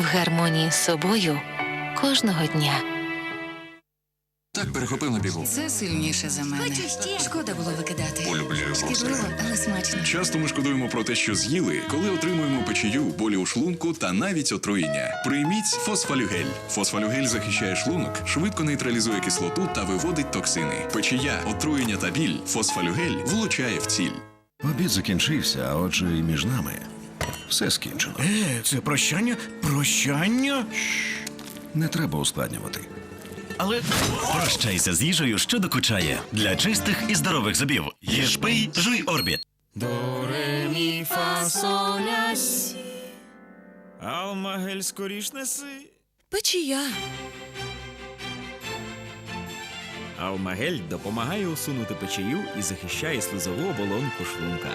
в гармонії з собою кожного дня. Так перехопив на бігу. Це сильніше за мене. Шкода було викидати. Полюбляю Шкідливо, але смачно. Часто ми шкодуємо про те, що з'їли, коли отримуємо печію, болі у шлунку та навіть отруєння. Прийміть фосфалюгель. Фосфалюгель захищає шлунок, швидко нейтралізує кислоту та виводить токсини. Печія, отруєння та біль. Фосфалюгель влучає в ціль. Обід закінчився, а отже, і між нами все скінчено. Е, це прощання? Прощання? Не треба ускладнювати. Але Прощайся з їжею, що докучає. Для чистих і здорових зубів. Їж пий, жуй орбіт. до ре мі фа соль ля сі. Алмагель скоріш неси. Печія. Алмагель допомагає усунути печію і захищає слизову оболонку шлунка.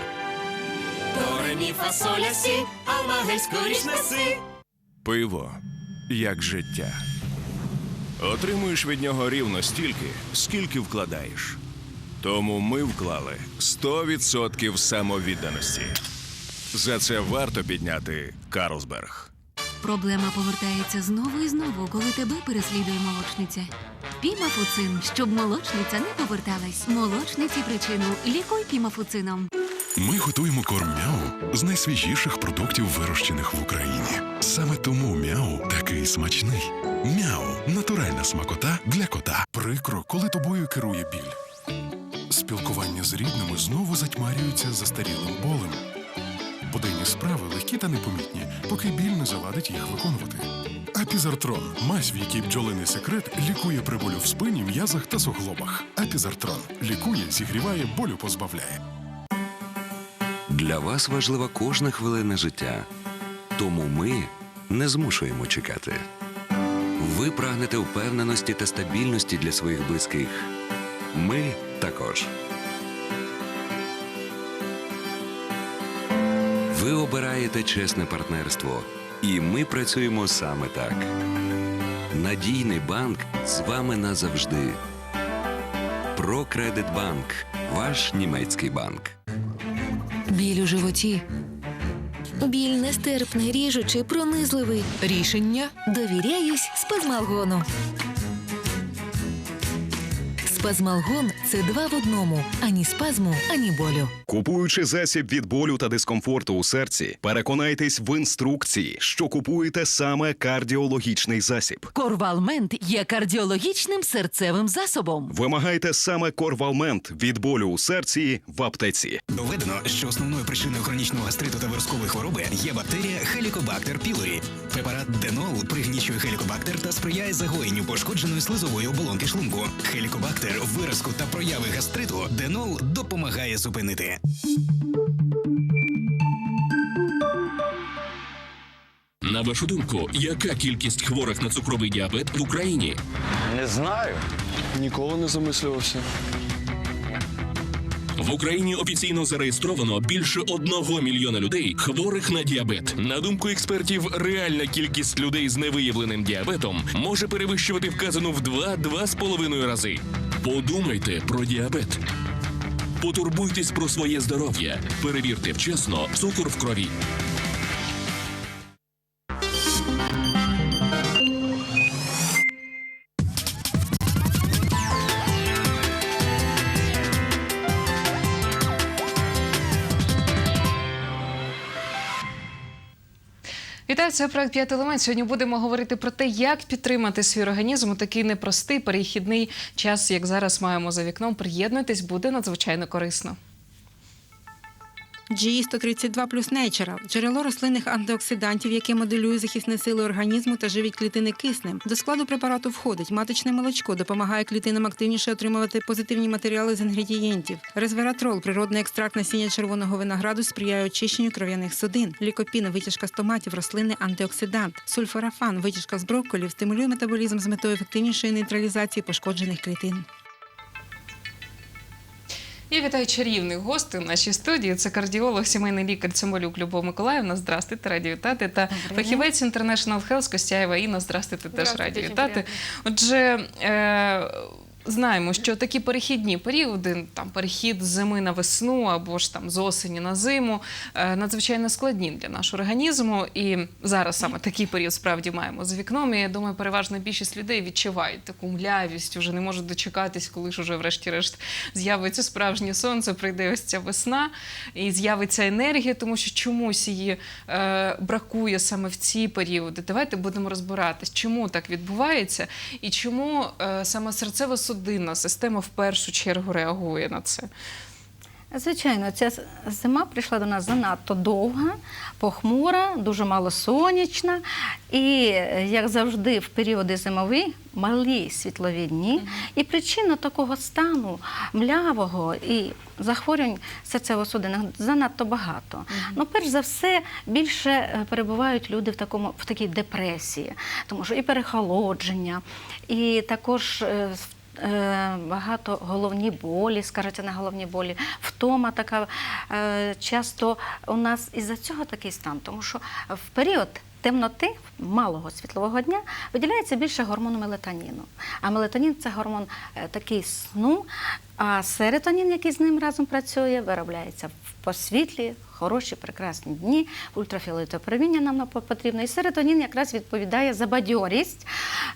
Пиво як життя. Отримуєш від нього рівно стільки, скільки вкладаєш. Тому ми вклали 100% самовідданості. За це варто підняти Карлсберг. Проблема повертається знову і знову, коли тебе переслідує молочниця. Пімафуцин, щоб молочниця не поверталась. Молочниці причину лікуй пімафуцином. Ми готуємо корм м'яу з найсвіжіших продуктів, вирощених в Україні. Саме тому м'яу такий смачний. М'яу натуральна смакота для кота. Прикро, коли тобою керує біль. Спілкування з рідними знову затьмарюється застарілим болем. Буденні справи легкі та непомітні, поки біль не завадить їх виконувати. Апізартрон мазь, в якій бджолиний секрет лікує при болю в спині, м'язах та суглобах. Апізартрон лікує, зігріває, болю позбавляє. Для вас важлива кожна хвилина життя. Тому ми не змушуємо чекати. Ви прагнете впевненості та стабільності для своїх близьких. Ми також. Ви обираєте чесне партнерство, і ми працюємо саме так. Надійний банк з вами назавжди. Прокредитбанк ваш німецький банк. Біль у животі. Біль нестерпний, ріжучий, пронизливий. Рішення довіряюсь спазмалгону. Спазмалгон це два в одному: ані спазму, ані болю. Купуючи засіб від болю та дискомфорту у серці, переконайтесь в інструкції, що купуєте саме кардіологічний засіб. Корвалмент є кардіологічним серцевим засобом. Вимагайте саме корвалмент від болю у серці в аптеці. Доведено, що основною причиною хронічного гастриту та виразкової хвороби є бактерія Helicobacter pylori. Препарат Денол пригнічує хелікобактер та сприяє загоєнню пошкодженої слизової оболонки шлунку. Хелікобактер, виразку та прояви гастриту Денол допомагає зупинити. На вашу думку, яка кількість хворих на цукровий діабет в Україні? Не знаю. Ніколи не замислювався. В Україні офіційно зареєстровано більше одного мільйона людей, хворих на діабет. На думку експертів, реальна кількість людей з невиявленим діабетом може перевищувати вказану в 2-2,5 рази. Подумайте про діабет. Потурбуйтесь про своє здоров'я. Перевірте вчасно цукор в крові. Вітаю, це проект «П'ятий елемент. Сьогодні будемо говорити про те, як підтримати свій організм у такий непростий перехідний час, як зараз маємо за вікном. Приєднуйтесь, буде надзвичайно корисно. GE132 плюс Natural – джерело рослинних антиоксидантів, яке моделює захисні сили організму та живить клітини киснем. До складу препарату входить маточне молочко, допомагає клітинам активніше отримувати позитивні матеріали з інгредієнтів. Резвератрол – природний екстракт насіння червоного винограду, сприяє очищенню кров'яних судин. Лікопін – витяжка з томатів, рослинний антиоксидант. Сульфорафан – витяжка з брокколів, стимулює метаболізм з метою ефективнішої нейтралізації пошкоджених клітин. Я вітаю чарівних гостей в нашій студії. Це кардіолог, сімейний лікар Цимолюк Любов Миколаївна. Здрастуйте, раді вітати. Та фахівець International Health Костяєва Інна. Здрастуйте, теж раді вітати. Отже, е- знаємо, що такі перехідні періоди, там перехід з зими на весну або ж там з осені на зиму, е, надзвичайно складні для нашого організму. І зараз саме такий період справді маємо за вікном. І я думаю, переважна більшість людей відчувають таку млявість, вже не можуть дочекатись, коли ж уже врешті-решт з'явиться справжнє сонце, прийде ось ця весна і з'явиться енергія, тому що чомусь її е, бракує саме в ці періоди. Давайте будемо розбиратись, чому так відбувається і чому е, саме серцево-судинна система в першу чергу реагує на це. Звичайно, ця зима прийшла до нас занадто довга, похмура, дуже мало сонячна. І, е, як завжди, в періоди зимові малі світлові дні. І причина такого стану млявого і захворювань серцево-судинних занадто багато. Ну, перш за все, більше е, перебувають люди в такому в такій депресії, тому що і перехолодження, і також. Е, Багато головні болі, скажете на головні болі, втома така е, часто у нас із-за цього такий стан, тому що в період темноти малого світлового дня виділяється більше гормону мелатоніну. А мелатонін це гормон е, такий сну, а серотонін, який з ним разом працює, виробляється в посвітлі, хороші, прекрасні дні, ультрафіолетове проміння нам на- потрібно. І серотонін якраз відповідає за бадьорість.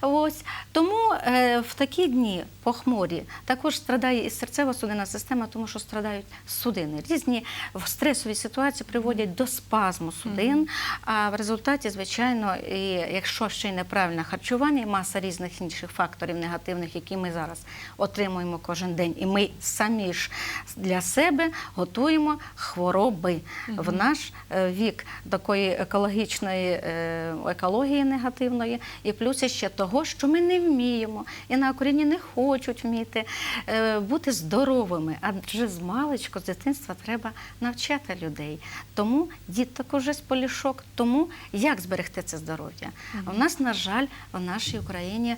Ось. Тому е, в такі дні похмурі також страдає і серцево-судинна система, тому що страдають судини. Різні в стресові ситуації приводять до спазму судин. А в результаті, звичайно, і якщо ще й неправильне харчування, і маса різних інших факторів негативних, які ми зараз отримуємо кожен день, і ми самі ж для себе готуємо хвороби в наш е, вік такої екологічної е, екології негативної, і плюс ще того, що ми не вміємо, і на Україні не хочуть вміти е, бути здоровими. Адже з маличку, з дитинства треба навчати людей. Тому діток уже з полішок. Тому як зберегти це здоров'я? У нас, на жаль, в нашій Україні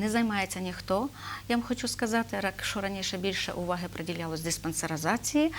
не займається ніхто. Я вам хочу сказати, якщо раніше більше уваги приділялось диспансеризації,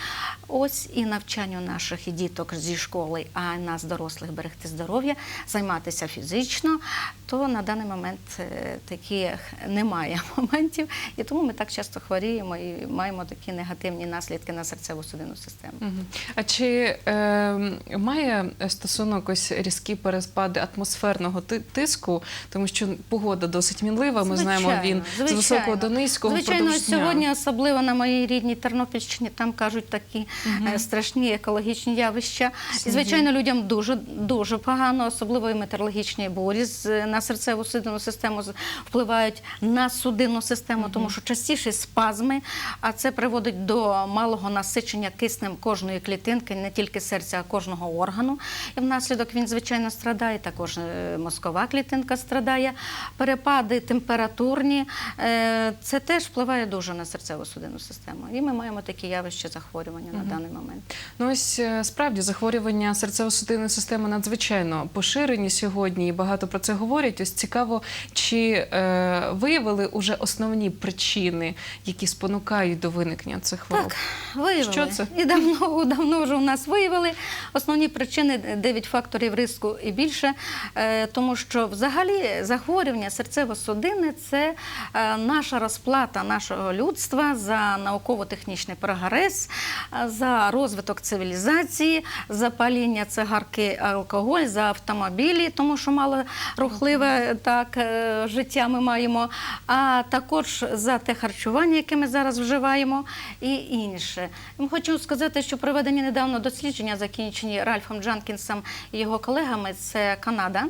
ось і навчанню наших і діток зі школи, а нас, дорослих, берегти здоров'я, займатися фізично, то на даний момент е, таких немає моментів, і тому ми так часто хворіємо і маємо такі негативні наслідки на серцево-судинну систему. Мгм. А чи е, має стосунок ось різкі переспади атмосферного тиску, тому що погода досить мінлива. Ми знаємо, він з високого до низького Звичайно, сьогодні, особливо на моїй рідній Тернопільщині, там кажуть такі е, страшні екологічні явища. І, звичайно, людям дуже дуже погано, особливо і метеорологічні бурі на серцеву судинну систему впливають на судинну систему, тому що частіше спазми, а це приводить до малого насичення киснем кожної клітинки, не тільки серця, а кожного органу. І внаслідок він, звичайно, страдає. Також е, мозкова клітинка страдає. Перепади температурні. е, Це теж впливає дуже на серцево-судинну систему. І ми маємо такі явища захворювання на даний момент. Ну ось е, справді захворювання серцево-судинної системи надзвичайно поширені сьогодні, і багато про це говорять. Ось цікаво, чи е, виявили уже основні причини, які спонукають до виникнення цих хвороб? Виявили. Що це? І давно, давно вже у нас виявили. Основні причини 9 факторів риску і більше, Е, тому що взагалі захворювання серцево-судинне це е, наша розплата нашого людства за науково-технічний прогрес, е, за розвиток цивілізації, за паління цигарки, алкоголь, за автомобілі, тому що мало рухливе так е, життя ми маємо, а також за те харчування, яке ми зараз вживаємо, і інше. Хочу сказати, що проведені недавно дослідження, закінчені Ральфом Джанкінсом і його колегами, це Канада.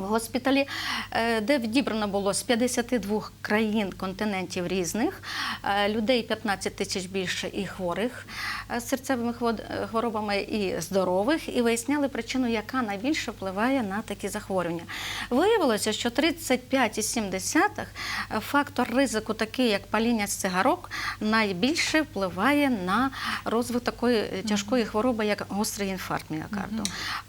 В госпіталі, е, де відібрано було з 52 країн континентів різних, е, людей 15 тисяч більше і хворих е, з серцевими хворобами і здорових, і виясняли причину, яка найбільше впливає на такі захворювання. Виявилося, що 35,7 фактор ризику, такий як паління з цигарок, найбільше впливає на розвиток такої тяжкої хвороби, як гострий інфаркт міокарду.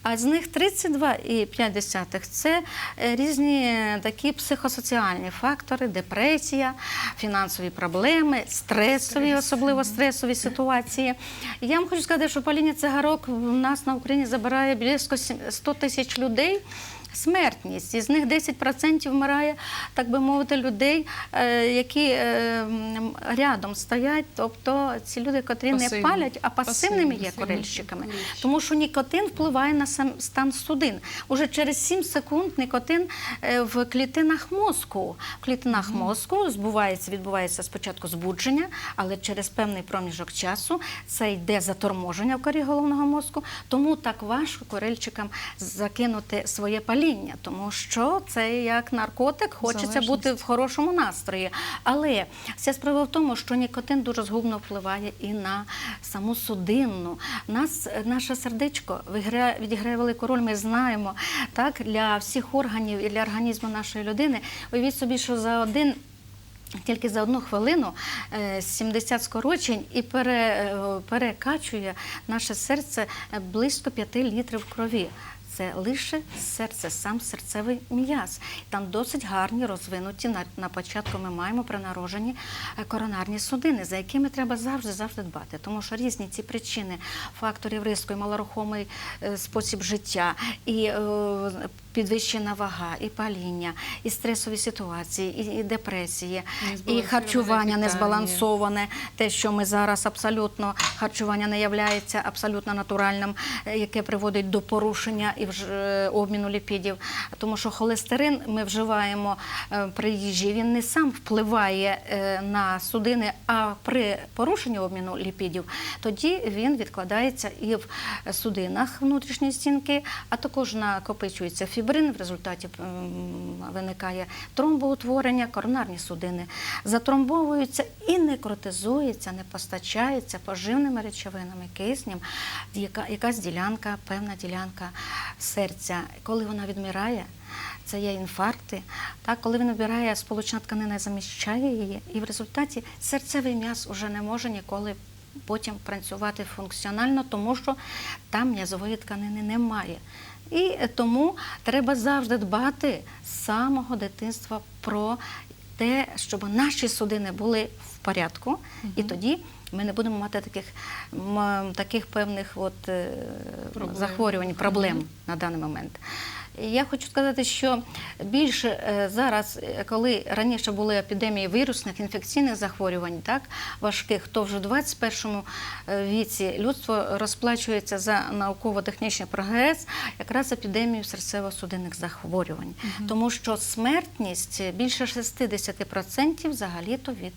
А з них 32,5 – це е, різні такі психосоціальні фактори, депресія, фінансові проблеми, стресові, особливо стресові ситуації. Я вам хочу сказати, що паління цигарок в нас на Україні забирає близько 100 тисяч людей. Смертність. Із них 10% вмирає, так би мовити, людей, е, які е, рядом стоять. Тобто ці люди, котрі Пасивні. не палять, а пасивними є Пасивні. Тому що нікотин впливає на сам стан судин. Уже через 7 секунд нікотин е, в клітинах мозку. В клітинах мозку збувається, відбувається спочатку збудження, але через певний проміжок часу це йде заторможення в корі головного мозку. Тому так важко курильщикам закинути своє паління, тому що це як наркотик, хочеться бути в хорошому настрої. Але вся справа в тому, що нікотин дуже згубно впливає і на саму судинну. Нас наше сердечко відіграє велику роль. Ми знаємо так для всіх органів і для організму нашої людини. Уявіть собі, що за один. Тільки за одну хвилину е, 70 скорочень і пере, е, перекачує наше серце е, близько 5 літрів крові. Це лише серце, сам серцевий м'яз. Там досить гарні розвинуті на, на початку. Ми маємо при народженні е, коронарні судини, за якими треба завжди завжди дбати, тому що різні ці причини факторів риску, і малорухомий е, спосіб життя, і е, підвищена вага, і паління, і стресові ситуації, і, і депресії, і харчування незбалансоване, те, що ми зараз абсолютно харчування не являється абсолютно натуральним, е, яке приводить до порушення і обміну ліпідів. Тому що холестерин ми вживаємо е, при їжі, він не сам впливає е, на судини, а при порушенні обміну ліпідів тоді він відкладається і в судинах внутрішньої стінки, а також накопичується фібрин. В результаті виникає тромбоутворення, коронарні судини затромбовуються і некротизуються, не постачаються поживними речовинами, киснем, яка, якась ділянка, певна ділянка серця. Коли вона відмирає, це є інфаркти. Так, коли він вбирає, сполучна тканина заміщає її, і в результаті серцевий м'яз уже не може ніколи потім працювати функціонально, тому що там м'язової тканини немає. І тому треба завжди дбати з самого дитинства про те, щоб наші судини були в порядку, і тоді ми не будемо мати таких, таких певних от, е, Проблем. захворювань, проблем на даний момент. Я хочу сказати, що більше е, зараз, е, коли раніше були епідемії вірусних інфекційних захворювань, так важких, то вже в 21 е, віці людство розплачується за науково-технічний прогрес якраз епідемію серцево-судинних захворювань, тому що смертність більше 60% взагалі-то від,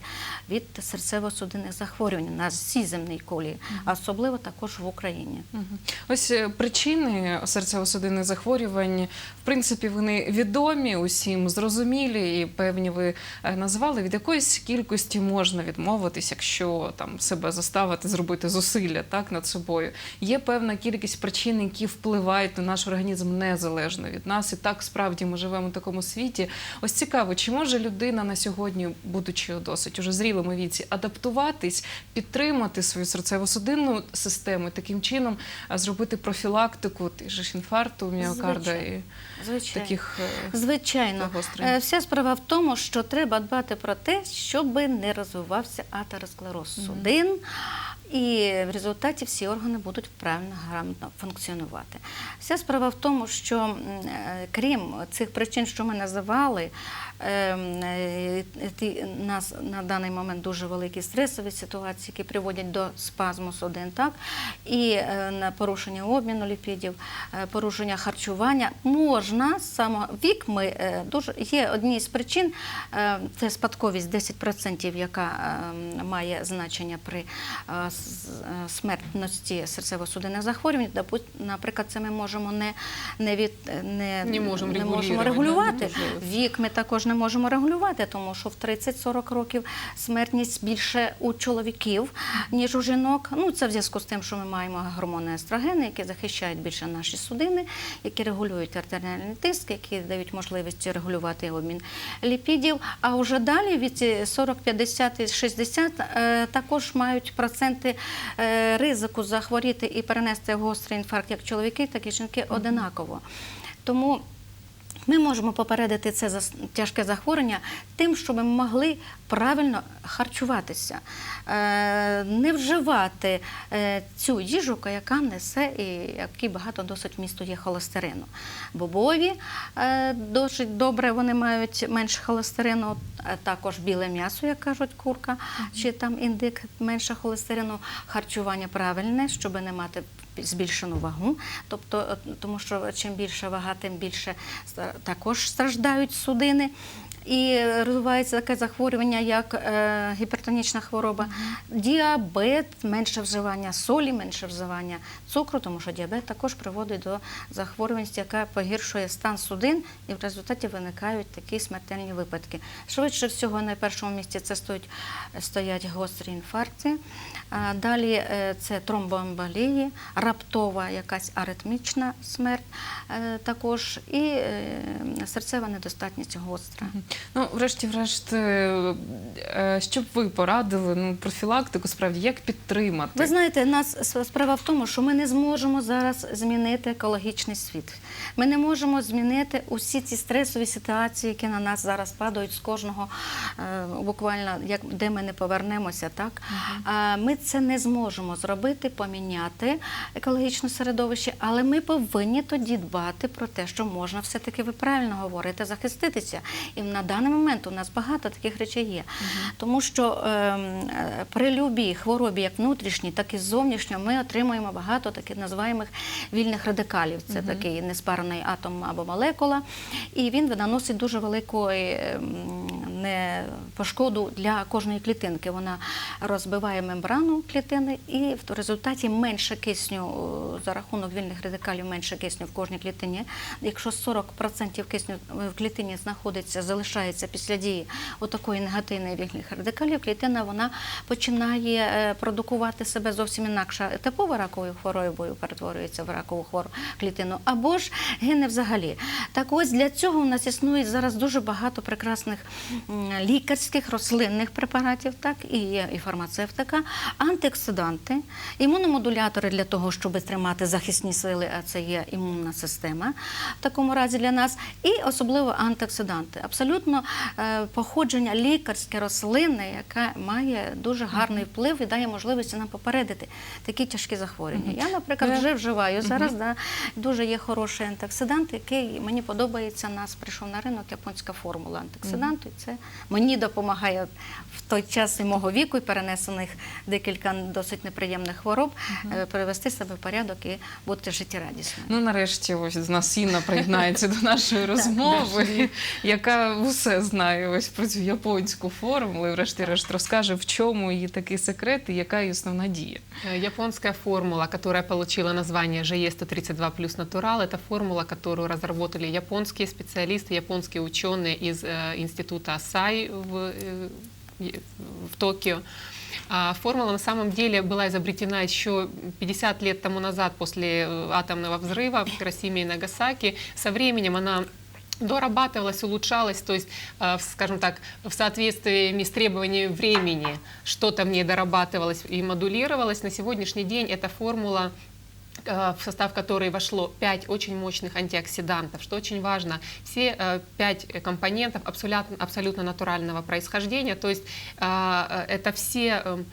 від серцево-судинних захворювань на всій земній колії, а особливо також в Україні. Мгм. Ось причини серцево-судинних захворювань, в принципі, вони відомі усім, зрозумілі і певні ви е, назвали. Від якоїсь кількості можна відмовитись, якщо там себе заставити зробити зусилля так над собою. Є певна кількість причин, які впливають на наш організм незалежно від нас. І так справді ми живемо в такому світі. Ось цікаво, чи може людина на сьогодні, будучи досить уже зрілому віці, адаптуватись, підтримати свою серцево-судинну систему таким чином зробити профілактику же ж інфаркту, міокарда. І Звичайно. таких е, Звичайно, загострень. Е, вся справа в тому, що треба дбати про те, щоб не розвивався атеросклероз судин, і в результаті всі органи будуть правильно грамотно функціонувати. Вся справа в тому, що е, крім цих причин, що ми називали, нас на даний момент дуже великі стресові ситуації, які приводять до спазму судин, так і е, на порушення обміну ліпідів, е, порушення харчування можна з самого вік. Ми е, дуже є одні з причин. е, Це спадковість 10%, яка е, має значення при е, е, смертності серцево-судинних захворювань. Наприклад, це ми можемо не, не, від, не, Не можемо не можемо регулювати, регулювати. Вік ми також не можемо регулювати, тому що в 30-40 років смертність більше у чоловіків, ніж у жінок. Ну, це в зв'язку з тим, що ми маємо гормони естрогени, які захищають більше наші судини, які регулюють артеріальний тиск, які дають можливість регулювати обмін ліпідів. А вже далі від 40, 50 і 60 е, також мають проценти е, ризику захворіти і перенести гострий інфаркт як чоловіки, так і жінки одинаково. Тому Ми можемо попередити це тяжке захворювання тим, щоб ми могли правильно харчуватися, е, не вживати е, цю їжу, яка несе і який багато досить вмісту є холестерину. Бобові е, досить добре, вони мають менше холестерину, також біле м'ясо, як кажуть, курка, чи там індик менше холестерину, харчування правильне, щоб не мати збільшену вагу, тобто, тому що чим більша вага, тим більше також страждають судини. І розвивається таке захворювання, як е, гіпертонічна хвороба, діабет, менше вживання солі, менше вживання цукру, тому що діабет також приводить до захворюваності, яка погіршує стан судин, і в результаті виникають такі смертельні випадки. Швидше всього, на першому місці це стоять, стоять гострі інфаркти. Далі е, це тромбоемболії, раптова якась аритмічна смерть е, також, і е, серцева недостатність гостра. Ну, врешті-решт, е, е, що б ви порадили ну, профілактику, справді, як підтримати? Ви знаєте, нас справа в тому, що ми не зможемо зараз змінити екологічний світ. Ми не можемо змінити усі ці стресові ситуації, які на нас зараз падають з кожного, е, буквально як де ми не повернемося, так ми це не зможемо зробити, поміняти екологічне середовище, але ми повинні тоді дбати про те, що можна все-таки ви правильно говорите, захиститися. І на даний момент у нас багато таких речей є. Тому що ем, е, при любій хворобі, як внутрішній, так і зовнішньої, ми отримуємо багато таких називаємих вільних радикалів. Це такий неспарений атом або молекула, і він наносить дуже велику ем, не пошкоду для кожної клітинки. Вона розбиває мембрану клітини, і в результаті менше кисню за рахунок вільних радикалів, менше кисню в кожній клітині. Якщо 40% кисню в клітині знаходиться, залишається після дії отакої негативної вільних радикалів, клітина вона починає е, продукувати себе зовсім інакше. Типова раковою хворобою перетворюється в ракову хвору клітину, або ж гине взагалі. Так ось для цього у нас існує зараз дуже багато прекрасних лікарських рослинних препаратів, так і є і фармацевтика, антиоксиданти, імуномодулятори для того, щоб тримати захисні сили, а це є імунна система в такому разі для нас, і особливо антиоксиданти. Абсолютно е, походження лікарське рослинне, яке має дуже гарний вплив і дає можливості нам попередити такі тяжкі захворювання. Я, наприклад, вже вживаю зараз. Да, дуже є хороший антиоксидант, який мені подобається. Нас прийшов на ринок японська формула антиоксиданту. І це мені допомагає в той час і мого віку і перенесених декілька досить неприємних хвороб е, привести себе в порядок і бути життєрадісним. Ну, нарешті, ось з нас Інна приєднається до нашої розмови, яка все знає ось про цю японську формулу, і врешті-решт розкаже, в чому її такий секрет і яка її основна дія. Э, Японская формула, которая получила название ЖЕ-132 плюс Натурал, это формула, которую разработали японские специалисты, японские ученые из э, института Асай в, э, в Токио. А Формула на самом деле была изобретена еще 50 лет тому назад после э, атомного взрыва в Хиросиме и Нагасаки. Со временем она дорабатывалась, улучшалась, то есть, э, скажем так, в соответствии с требованиями времени что-то в ней дорабатывалось и модулировалось. На сегодняшний день эта формула в состав которой вошло 5 очень мощных антиоксидантов, что очень важно. Все э, 5 компонентов абсолютно, абсолютно натурального происхождения, то есть э, э, это все э, э,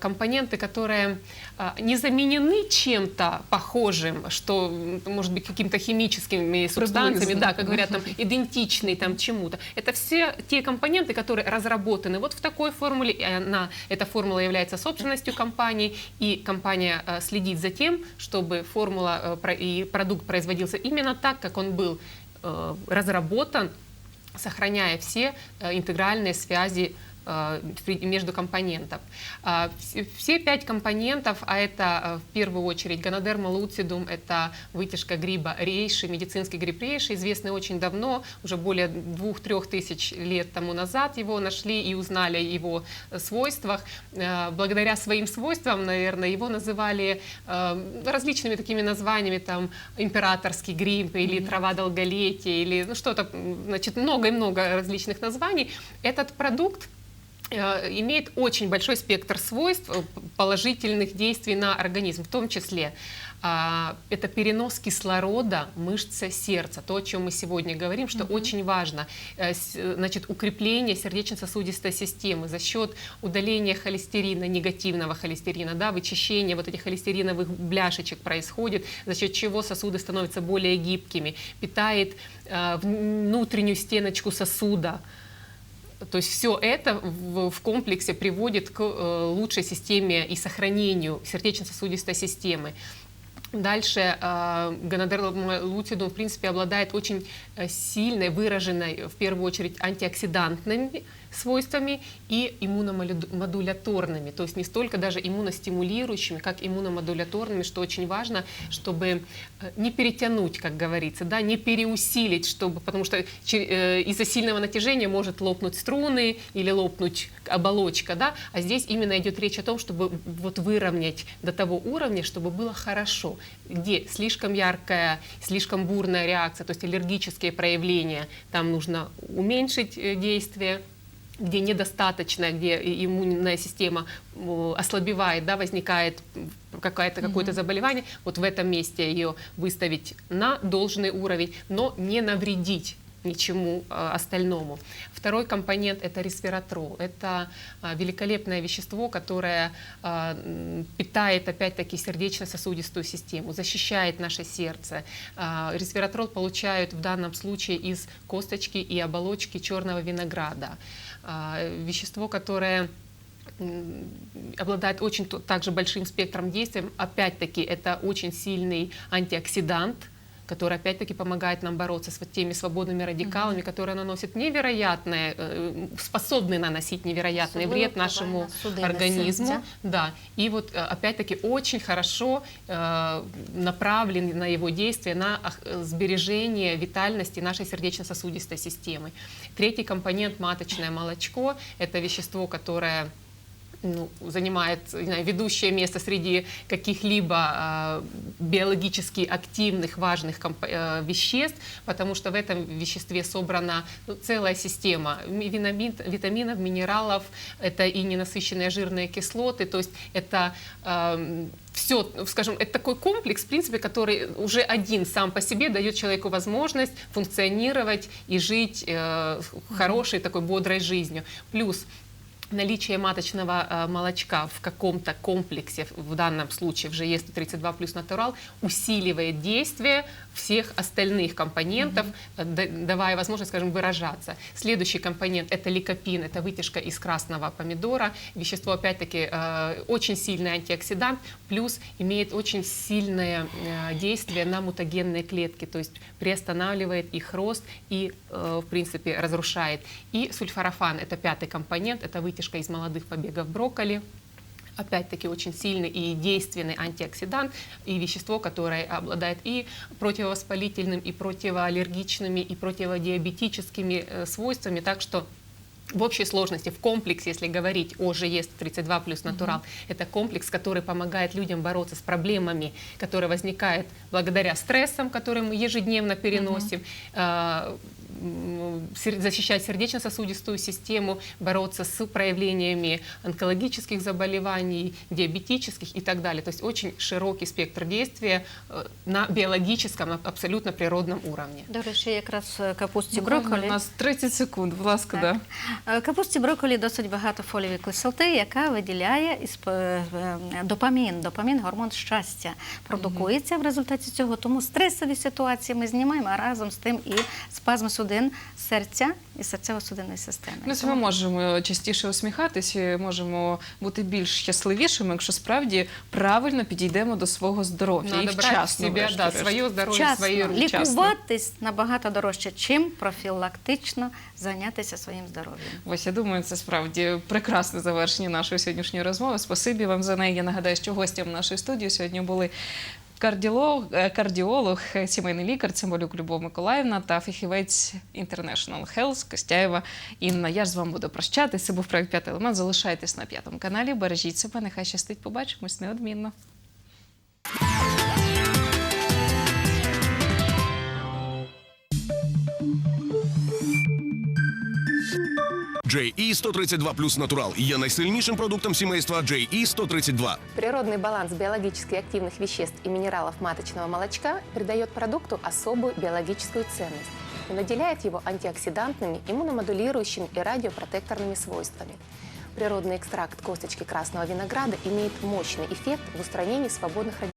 компоненты, которые э, не заменены чем-то похожим, что может быть какими-то химическими субстанциями, да, как говорят, там, идентичный там чему-то. Это все те компоненты, которые разработаны вот в такой формуле, и она, эта формула является собственностью компании, и компания э, следит за тем, чтобы формула э, и продукт производился именно так, как он был э, разработан, сохраняя все э, интегральные связи э, между компонентов. Вс- Все пять компонентов, а это э, в первую очередь гонодерма луцидум, это вытяжка гриба рейши, медицинский гриб рейши, известный очень давно, уже более двух-трех тысяч лет тому назад его нашли и узнали о его э, свойствах. Э, Благодаря своим свойствам, наверное, его называли э, различными такими названиями, там, императорский гриб или трава долголетия, или ну, что-то, значит, много и много различных названий. Этот продукт э, имеет очень большой спектр свойств э, положительных действий на организм, в том числе а, это перенос кислорода мышцы сердца. То, о чем мы сегодня говорим, что очень важно. Э, э, Значит, укрепление сердечно-сосудистой системы за счет удаления холестерина, негативного холестерина, да, вычищение вот этих холестериновых бляшечек происходит, за счет чего сосуды становятся более гибкими, питает э, внутреннюю стеночку сосуда. То есть все это в, в комплексе приводит к э, лучшей системе и сохранению сердечно-сосудистой системы. Дальше э, гонадерлутидум, в принципе, обладает очень э, сильной, выраженной, в первую очередь, антиоксидантными свойствами и иммуномодуляторными, то есть не столько даже иммуностимулирующими, как иммуномодуляторными, что очень важно, чтобы э, не перетянуть, как говорится, да, не переусилить, чтобы, потому что э, из-за сильного натяжения может лопнуть струны или лопнуть оболочка, да, а здесь именно идет речь о том, чтобы вот выровнять до того уровня, чтобы было хорошо, где слишком яркая, слишком бурная реакция, то есть аллергические проявления, там нужно уменьшить э, действие, где недостаточно, где иммунная система ослабевает, да, возникает какое-то заболевание, вот в этом месте ее выставить на должный уровень, но не навредить ничему э, остальному. Второй компонент это ресвератрол. Это э, великолепное вещество, которое м, питает опять-таки сердечно-сосудистую систему, защищает наше сердце. Ресвератрол получают в данном случае из косточки и оболочки черного винограда. Вещество, которое обладает очень также большим спектром действия. Опять-таки, это очень сильный антиоксидант, который опять-таки помогает нам бороться с вот теми свободными радикалами, которые наносят невероятное, э, способны наносить невероятный Особливо вред нашему организму. серця. Да. И вот э, опять-таки очень хорошо э, направлен на его действие на э, сбережение витальности нашей сердечно-сосудистой системы. Третий компонент маточное молочко это вещество, которое ну, занимает не знаю, ведущее место среди каких-либо э, биологически активных важных э, веществ, потому что в этом веществе собрана ну, целая система ми- винамин- витаминов, минералов, это и ненасыщенные жирные кислоты, то есть это все, скажем, это такой комплекс, в принципе, который уже один сам по себе дает человеку возможность функционировать и жить э, хорошей такой бодрой жизнью. Плюс наличие маточного э, молочка в каком-то комплексе, в данном случае в ЖЕ 132 плюс натурал, усиливает действие всех остальных компонентов, да- давая возможность, скажем, выражаться. Следующий компонент это ликопин, это вытяжка из красного помидора. Вещество, опять-таки, э, очень сильный антиоксидант, плюс имеет очень сильное действие на мутагенные клетки, то есть приостанавливает их рост и, в принципе, разрушает. И сульфорафан это пятый компонент, это вытяжка из молодых побегов брокколи. Опять-таки очень сильный и действенный антиоксидант и вещество, которое обладает и противовоспалительным, и противоаллергичными, и противодиабетическими э, свойствами. Так что в общей сложности, в комплексе, если говорить о ЖЕС 32 плюс натурал, это комплекс, который помогает людям бороться с проблемами, которые возникают благодаря стрессам, которые мы ежедневно переносим, м, сер- защищать сердечно-сосудистую систему, бороться с проявлениями онкологических заболеваний, диабетических и так далее. То есть очень широкий спектр действия э, на биологическом, абсолютно природном уровне. До речі, якраз е, капусті брокколі. у нас 30 секунд, будь ласка, да. Е, Капусті брокколі досить багато фолієвої кислоти, яка виділяє е, е, допамін. Допамін гормон щастя продукується в результаті цього. Тому стресові ситуації ми знімаємо а разом з тим і спазм судин серця і серцево-судинної системи. Ну, ми можемо частіше усміхатись, можемо бути більш щасливішими, якщо справді правильно підійдемо до свого здоров'я Надо і брати вчасно. себе, да, своє здоров'я, Вчасно. свої руки. Лікуватись набагато дорожче, чим профілактично зайнятися своїм здоров'ям. Ось я думаю, це справді прекрасне завершення нашої сьогоднішньої розмови. Спасибі вам за неї. Я нагадаю, що гостям нашої студії сьогодні були. Кардіолог, е, кардіолог, е, сімейний лікар Цимбалюк Любов Миколаївна та фахівець International Health Костяєва Інна. Я ж з вами буду прощатися. Це був проект п'ятий елемент. Залишайтесь на п'ятому каналі. Бережіть себе, нехай щастить. Побачимось неодмінно. JE 132 плюс натурал є найсильнішим продуктом сімейства JE 132. Природный баланс биологически активных веществ и минералов маточного молочка придает продукту особую биологическую ценность и наделяет его антиоксидантными, иммуномодулирующими и радиопротекторными свойствами. Природный экстракт косточки красного винограда имеет мощный эффект в устранении свободных радикалов